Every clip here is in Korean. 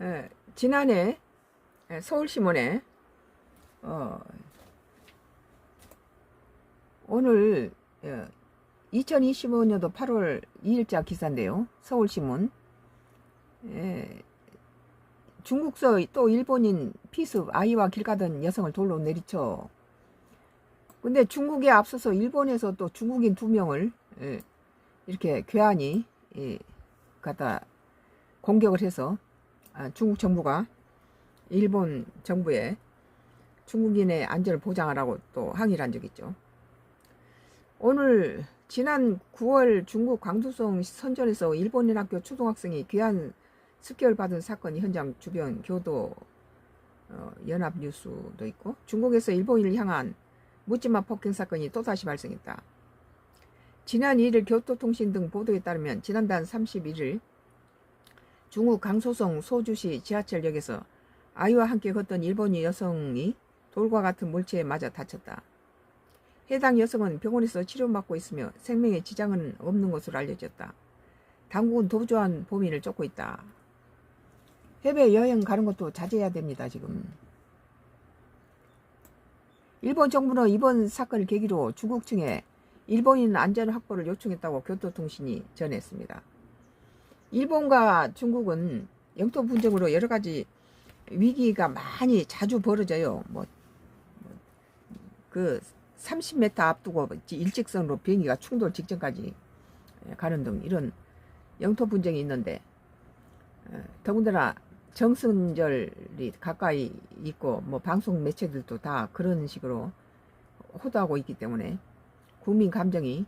에, 지난해 에, 서울신문에 어, 오늘 어, 2025년도 8월 2일자 기사인데요. 서울신문 에, 중국서 또 일본인 피습 아이와 길 가던 여성을 돌로 내리쳐 근데 중국에 앞서서 일본에서 또 중국인 두 명을 에, 이렇게 괴한이 예, 갖다 공격을 해서 아, 중국 정부가 일본 정부에 중국인의 안전을 보장하라고 또 항의를 한 적이 있죠. 오늘 지난 9월 중국 광주성 선전에서 일본인 학교 초등학생이 귀한 습격을 받은 사건이 현장 주변 교도 어, 연합 뉴스도 있고 중국에서 일본인을 향한 묻지마 폭행 사건이 또다시 발생했다. 지난 1일 교토통신 등 보도에 따르면 지난달 31일 중국 강소성 소주시 지하철역에서 아이와 함께 걷던 일본인 여성이 돌과 같은 물체에 맞아 다쳤다. 해당 여성은 병원에서 치료받고 있으며 생명에 지장은 없는 것으로 알려졌다. 당국은 도주한 범인을 쫓고 있다. 해외 여행 가는 것도 자제해야 됩니다, 지금. 일본 정부는 이번 사건을 계기로 중국 측에 일본인 안전 확보를 요청했다고 교토통신이 전했습니다. 일본과 중국은 영토 분쟁으로 여러 가지 위기가 많이 자주 벌어져요. 뭐, 그 30m 앞두고 일직선으로 비행기가 충돌 직전까지 가는 등 이런 영토 분쟁이 있는데 어, 더군다나 정승절이 가까이 있고 뭐 방송 매체들도 다 그런 식으로 호도하고 있기 때문에 국민 감정이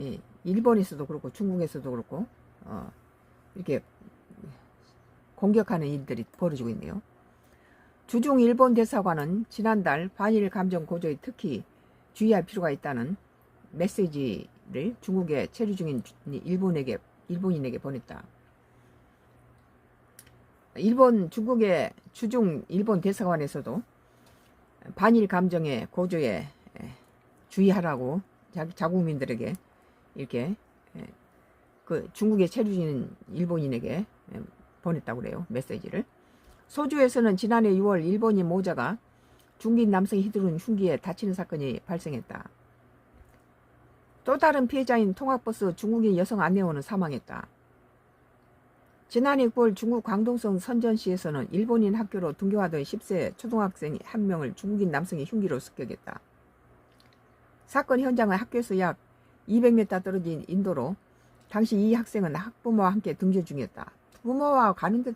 예, 일본에서도 그렇고 중국에서도 그렇고 어, 이렇게 공격하는 일들이 벌어지고 있네요. 주중 일본 대사관은 지난달 반일 감정 고조에 특히 주의할 필요가 있다는 메시지를 중국에 체류 중인 일본에게 일본인에게 보냈다. 일본 중국의 주중 일본 대사관에서도 반일 감정의 고조에 주의하라고 자국민들에게 이렇게 그 중국에 체류 중인 일본인에게 보냈다고 그래요 메시지를 소주에서는 지난해 6월 일본인 모자가 중긴 남성이 휘두른 흉기에 다치는 사건이 발생했다. 또 다른 피해자인 통학버스 중국인 여성 안내원은 사망했다. 지난해 9월 중국 광동성 선전시에서는 일본인 학교로 등교하던 10세 초등학생 한 명을 중국인 남성이 흉기로 습격했다. 사건 현장은 학교에서 약 200m 떨어진 인도로 당시 이 학생은 학부모와 함께 등교 중이었다. 부모와 가는데도